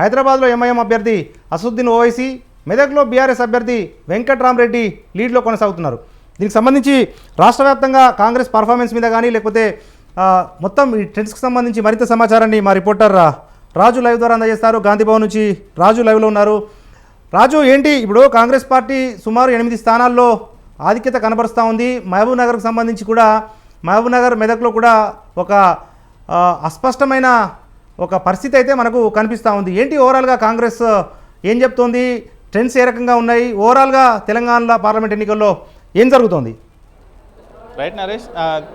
హైదరాబాద్లో ఎంఐఎం అభ్యర్థి అసదుద్దీన్ ఓవైసీ మెదక్లో బీఆర్ఎస్ అభ్యర్థి వెంకట్రామరెడ్డి లీడ్లో కొనసాగుతున్నారు. దీనికి సంబంధించి రాష్ట్ర వ్యాప్తంగా కాంగ్రెస్ పర్ఫార్మెన్స్ మీద కానీ లేకపోతే మొత్తం ఈ ట్రెండ్స్కి సంబంధించి మరింత సమాచారాన్ని మా రిపోర్టర్ రాజు లైవ్ ద్వారా అందజేస్తారు. గాంధీ భవన్ నుంచి రాజు లైవ్లో ఉన్నారు. రాజు ఏంటి? ఇప్పుడు కాంగ్రెస్ పార్టీ సుమారు ఎనిమిది స్థానాల్లో ఆధిక్యత కనబరుస్తూ ఉంది. మహబూబ్ నగర్కు సంబంధించి కూడా మహబూబ్ నగర్ మెదక్లో కూడా ఒక అస్పష్టమైన ఒక పరిస్థితి అయితే మనకు కనిపిస్తూ ఉంది. ఏంటి ఓవరాల్గా కాంగ్రెస్ ఏం చెప్తోంది? ట్రెండ్స్ ఏ రకంగా ఉన్నాయి? ఓవరాల్గా తెలంగాణలో పార్లమెంట్ ఎన్నికల్లో ఏం జరుగుతోంది? రైట్ నరేష్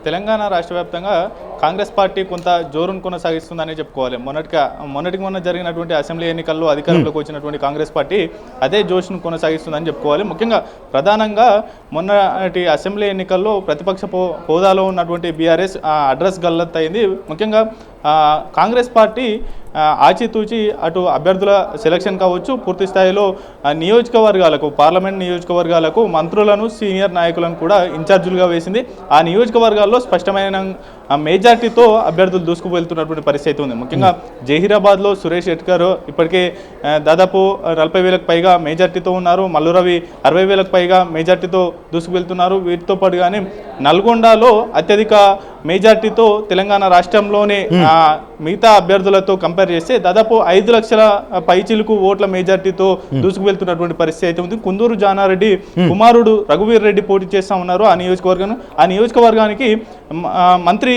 తెలంగాణ రాష్ట్ర వ్యాప్తంగా కాంగ్రెస్ పార్టీ కొంత జోరును కొనసాగిస్తుందని చెప్పుకోవాలి. మొన్నటిగా మొన్నటికి మొన్న జరిగినటువంటి అసెంబ్లీ ఎన్నికల్లో అధికారంలోకి వచ్చినటువంటి కాంగ్రెస్ పార్టీ అదే జోష్ను కొనసాగిస్తుందని చెప్పుకోవాలి. ముఖ్యంగా ప్రధానంగా మొన్నటి అసెంబ్లీ ఎన్నికల్లో ప్రతిపక్ష హోదాలో ఉన్నటువంటి బీఆర్ఎస్ అడ్రస్ గల్లత్ అయింది. ముఖ్యంగా కాంగ్రెస్ పార్టీ ఆచితూచి అటు అభ్యర్థుల సెలక్షన్ కావచ్చు పూర్తి స్థాయిలో నియోజకవర్గాలకు పార్లమెంట్ నియోజకవర్గాలకు మంత్రులను సీనియర్ నాయకులను కూడా ఇన్ఛార్జీలుగా వేసింది. ఆ నియోజకవర్గాల్లో స్పష్టమైన మేజర్ మెజార్టీతో అభ్యర్థులు దూసుకు వెళ్తున్నటువంటి పరిస్థితి ఉంది. ముఖ్యంగా జహీరాబాద్లో సురేష్ ఎట్కర్ ఇప్పటికే దాదాపు నలభై వేలకు పైగా మెజార్టీతో ఉన్నారు. మల్లురవి అరవై వేలకు పైగా మెజార్టీతో దూసుకు వెళ్తున్నారు వీటితో పాటుగానే నల్గొండలో అత్యధిక మెజార్టీతో తెలంగాణ రాష్ట్రంలోనే మిగతా అభ్యర్థులతో కంపేర్ చేస్తే దాదాపు ఐదు లక్షల పైచిలుకు ఓట్ల మెజార్టీతో దూసుకు వెళ్తున్నటువంటి పరిస్థితి అయితే ఉంది. కుందూరు జానారెడ్డి కుమారుడు రఘువీర్ రెడ్డి పోటీ చేస్తా ఉన్నారు ఆ నియోజకవర్గం ఆ నియోజకవర్గానికి మంత్రి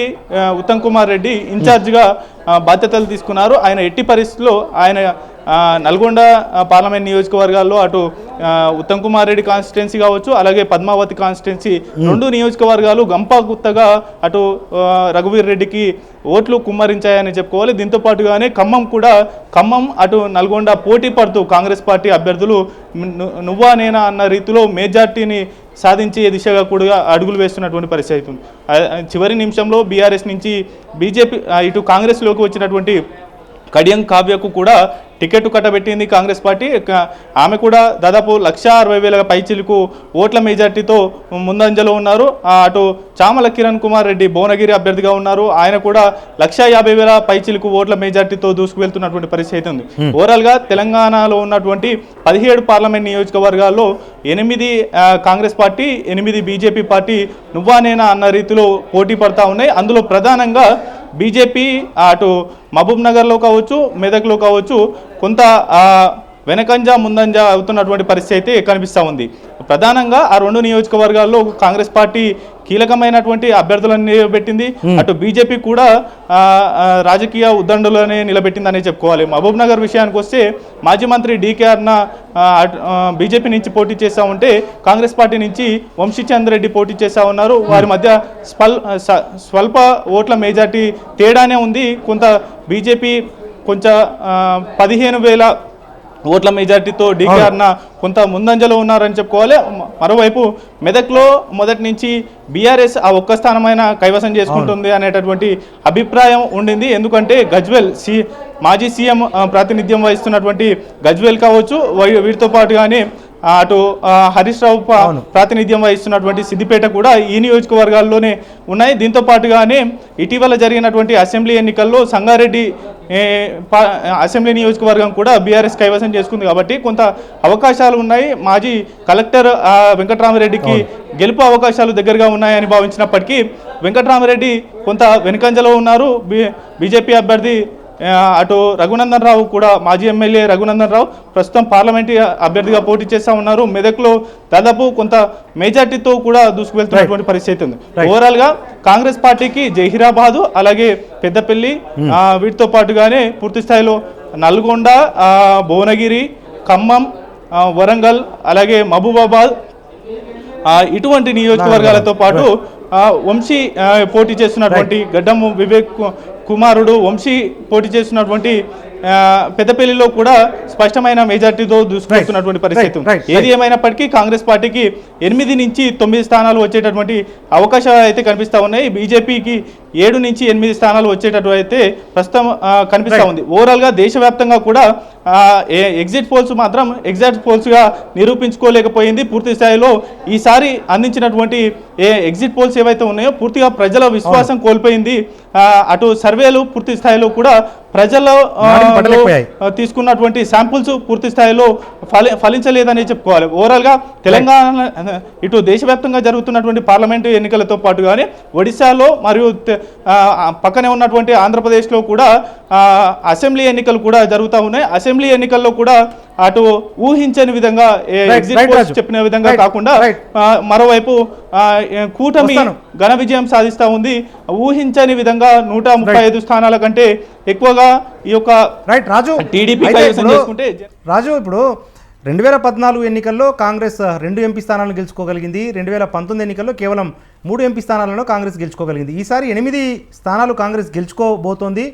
ఉత్తమ్ కుమార్ రెడ్డి ఇన్ఛార్జిగా బాధ్యతలు తీసుకున్నారు. ఆయన ఎట్టి పరిస్థితుల్లో ఆయన నల్గొండ పార్లమెంట్ నియోజకవర్గాల్లో అటు ఉత్తమ్ కుమార్ రెడ్డి కాన్స్టిట్యున్సీ కావచ్చు అలాగే పద్మావతి కాన్స్టిట్యున్సీ రెండు నియోజకవర్గాలు గంపా గుత్తగా అటు రఘువీర్ రెడ్డికి ఓట్లు కుమ్మరించాయని చెప్పుకోవాలి. దీంతో పాటుగానే ఖమ్మం కూడా ఖమ్మం అటు నల్గొండ పోటీ పడుతూ కాంగ్రెస్ పార్టీ అభ్యర్థులు నువ్వా నేనా అన్న రీతిలో మెజార్టీని సాధించే దిశగా కూడా అడుగులు వేస్తున్నటువంటి పరిస్థితి చివరి నిమిషంలో బీఆర్ఎస్ నుంచి బీజేపీ ఇటు కాంగ్రెస్లోకి వచ్చినటువంటి కడియం కావ్యకు కూడా టికెట్ కట్టబెట్టింది కాంగ్రెస్ పార్టీ. ఆమె కూడా దాదాపు లక్ష అరవై వేల పైచిలకు ఓట్ల మెజార్టీతో ముందంజలో ఉన్నారు. అటు చామల కిరణ్ కుమార్ రెడ్డి భువనగిరి అభ్యర్థిగా ఉన్నారు. ఆయన కూడా లక్ష యాభై వేల పైచిలకు ఓట్ల మెజార్టీతో దూసుకు వెళ్తున్నటువంటి పరిస్థితి ఉంది. ఓవరాల్గా తెలంగాణలో ఉన్నటువంటి పదిహేడు పార్లమెంట్ నియోజకవర్గాల్లో ఎనిమిది కాంగ్రెస్ పార్టీ ఎనిమిది బీజేపీ పార్టీ నువ్వానేనా అన్న రీతిలో పోటీ పడతా ఉన్నాయి. అందులో ప్రధానంగా బీజేపీ అటు మహబూబ్ నగర్లో కావచ్చు మెదక్లో కావచ్చు కొంత వెనకంజా వెనకంజ ముందంజ అవుతున్నటువంటి పరిస్థితి అయితే కనిపిస్తూ ఉంది. ప్రధానంగా ఆ రెండు నియోజకవర్గాల్లో కాంగ్రెస్ పార్టీ కీలకమైనటువంటి అభ్యర్థులను నిలబెట్టింది. అటు బీజేపీ కూడా రాజకీయ ఉద్దండులనే నిలబెట్టిందనే చెప్పుకోవాలి. మహబూబ్ నగర్ విషయానికి వస్తే మాజీ మంత్రి డీకే ఆ, బీజేపీ నుంచి పోటీ చేస్తూ ఉంటే కాంగ్రెస్ పార్టీ నుంచి వంశీచంద్ర రెడ్డి పోటీ చేస్తూ ఉన్నారు. వారి మధ్య స్వల్ స్వల్ప ఓట్ల మెజార్టీ తేడానే ఉంది. కొంత బీజేపీ కొంచెం పదిహేను వేల ఓట్ల మెజార్టీతో డీకే అన్న కొంత ముందంజలో ఉన్నారని చెప్పుకోవాలి. మరోవైపు మెదక్లో మొదటి నుంచి బీఆర్ఎస్ ఆ ఒక్క స్థానమైన కైవసం చేసుకుంటుంది అనేటటువంటి అభిప్రాయం ఉండింది. ఎందుకంటే గజ్వెల్ సి మాజీ సీఎం ప్రాతినిధ్యం వహిస్తున్నటువంటి గజ్వెల్ కావచ్చు వై- వీటితో పాటుగానే ఆ, అటు హరీష్ రావు ప్రాతినిధ్యం వహిస్తున్నటువంటి సిద్దిపేట కూడా ఈ నియోజకవర్గాల్లోనే ఉన్నాయి. దీంతో పాటుగానే ఇటీవల జరిగినటువంటి అసెంబ్లీ ఎన్నికల్లో సంగారెడ్డి అసెంబ్లీ నియోజకవర్గం కూడా బీఆర్ఎస్ కైవసం చేసుకుంది కాబట్టి కొంత అవకాశాలు ఉన్నాయి. మాజీ కలెక్టర్ వెంకట్రామరెడ్డికి గెలుపు అవకాశాలు దగ్గరగా ఉన్నాయని భావించినప్పటికీ వెంకట్రామరెడ్డి కొంత వెనుకంజలో ఉన్నారు. బీ బీజేపీ అభ్యర్థి అటు రఘునందన్ రావు కూడా మాజీ ఎమ్మెల్యే రఘునందన్ రావు ప్రస్తుతం పార్లమెంటరీ అభ్యర్థిగా పోటీ చేస్తా ఉన్నారు. మెదక్లో దాదాపు కొంత మెజార్టీతో కూడా దూసుకువెళ్తున్నటువంటి పరిస్థితి ఉంది. ఓవరాల్గా కాంగ్రెస్ పార్టీకి జహీరాబాదు అలాగే పెద్దపల్లి ఆ, వీటితో పాటుగానే పూర్తి స్థాయిలో నల్గొండ భువనగిరి ఖమ్మం వరంగల్ అలాగే మహబూబాబాద్ ఇటువంటి నియోజకవర్గాలతో పాటు వంశీ పోటీ చేస్తున్నటువంటి గడ్డం వివేక్ కుమారుడు వంశీ పోటీ చేస్తున్నటువంటి పెద్దపల్లిలో కూడా స్పష్టమైన మెజార్టీతో దూసుకొస్తున్నటువంటి పరిస్థితి. ఏది ఏమైనప్పటికీ కాంగ్రెస్ పార్టీకి ఎనిమిది నుంచి తొమ్మిది స్థానాలు వచ్చేటటువంటి అవకాశాలు అయితే కనిపిస్తా ఉన్నాయి. బీజేపీకి ఏడు నుంచి ఎనిమిది స్థానాలు వచ్చేటట్టు అయితే ప్రస్తుతం కనిపిస్తా ఉంది. ఓవరాల్గా దేశవ్యాప్తంగా కూడా ఎగ్జిట్ పోల్స్ మాత్రం ఎగ్జిట్ పోల్స్గా నిరూపించుకోలేకపోయింది. పూర్తి స్థాయిలో ఈసారి అందించినటువంటి ఏ ఎగ్జిట్ పోల్స్ ఏవైతే ఉన్నాయో పూర్తిగా ప్రజల విశ్వాసం కోల్పోయింది. అటు సర్వేలు పూర్తి స్థాయిలో కూడా ప్రజల్లో తీసుకున్నటువంటి శాంపుల్స్ పూర్తి స్థాయిలో ఫలి ఫలించలేదని చెప్పుకోవాలి. ఓవరాల్గా తెలంగాణ ఇటు దేశవ్యాప్తంగా జరుగుతున్నటువంటి పార్లమెంటు ఎన్నికలతో పాటు కానీ ఒడిశాలో మరియు పక్కనే ఉన్నటువంటి ఆంధ్రప్రదేశ్లో కూడా అసెంబ్లీ ఎన్నికలు కూడా జరుగుతూ ఉన్నాయి. అసెంబ్లీ ఎన్నికల్లో కూడా అటు ఊహించని విధంగా ఎగ్జిట్. చెప్పిన విధంగా కాకుండా మరోవైపు కూటమి. ఘన విజయం సాధిస్తూ ఉంది. ఊహించని విధంగా నూట ముప్పై ఐదు స్థానాల కంటే ఎక్కువగా ఈ యొక్క రైట్ రాజు. టీడీపీ రాజు ఇప్పుడు రెండు వేల పద్నాలుగు ఎన్నికల్లో కాంగ్రెస్ రెండు ఎంపీ స్థానాలను గెలుచుకోగలిగింది. రెండు వేల పంతొమ్మిది ఎన్నికల్లో కేవలం మూడు ఎంపీ స్థానాలను కాంగ్రెస్ గెలుచుకోగలిగింది. ఈసారి ఎనిమిది స్థానాలు కాంగ్రెస్ గెలుచుకోబోతోంది.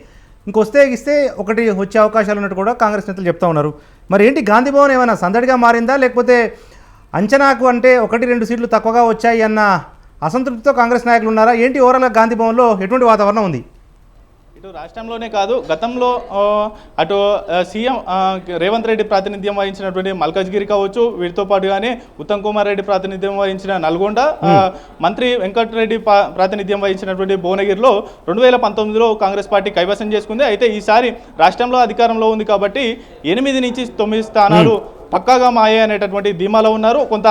ఇంకొస్తే ఇస్తే ఒకటి వచ్చే అవకాశాలు ఉన్నట్టు కూడా కాంగ్రెస్ నేతలు చెప్తా ఉన్నారు. మరి ఏంటి గాంధీ భవన్ ఏమైనా సందడిగా మారిందా? లేకపోతే అంచనాకు అంటే ఒకటి రెండు సీట్లు తక్కువగా వచ్చాయి అన్న అసంతృప్తితో కాంగ్రెస్ నాయకులు ఉన్నారా? ఏంటి ఓవరాల్గా గాంధీ భవన్లో ఎటువంటి వాతావరణం ఉంది? ఇటు రాష్ట్రంలోనే కాదు గతంలో అటు సీఎం రేవంత్ రెడ్డి ప్రాతినిధ్యం వహించినటువంటి మల్కాజ్గిరి కావచ్చు వీటితో పాటుగానే ఉత్తమ్ కుమార్ రెడ్డి ప్రాతినిధ్యం వహించిన నల్గొండ మంత్రి వెంకటరెడ్డి ప్రాతినిధ్యం వహించినటువంటి భువనగిరిలో రెండు వేల పంతొమ్మిదిలో కాంగ్రెస్ పార్టీ కైవసం చేసుకుంది. అయితే ఈసారి రాష్ట్రంలో అధికారంలో ఉంది కాబట్టి ఎనిమిది నుంచి తొమ్మిది స్థానాలు పక్కాగా మాయే అనేటటువంటి ధీమాలో ఉన్నారు. కొంత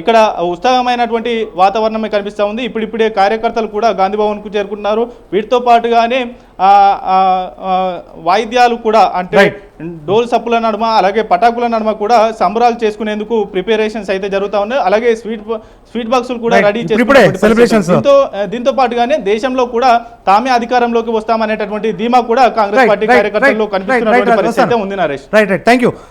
ఇక్కడ ఉత్సాహమైనటువంటి వాతావరణమే కనిపిస్తూ ఉంది. ఇప్పుడిప్పుడే కార్యకర్తలు కూడా గాంధీ భవన్కు చేరుకుంటున్నారు. వీటితో పాటుగానే వాయిద్యాలు కూడా అంటే. డోల్ సప్పుల నడుమ అలాగే పటాకుల నడుమ కూడా సంబరాలు చేసుకునేందుకు ప్రిపరేషన్స్ అయితే జరుగుతూ ఉన్నాయి. అలాగే స్వీట్ స్వీట్ బాక్సులు కూడా. రెడీ. దీంతో దీంతో పాటుగానే దేశంలో కూడా తామే అధికారంలోకి వస్తామనేటటువంటి ధీమా కూడా కాంగ్రెస్ పార్టీ కార్యకర్తల్లో కనిపిస్తున్నటువంటి పరిస్థితి. ఉంది Naresh. Right right thank you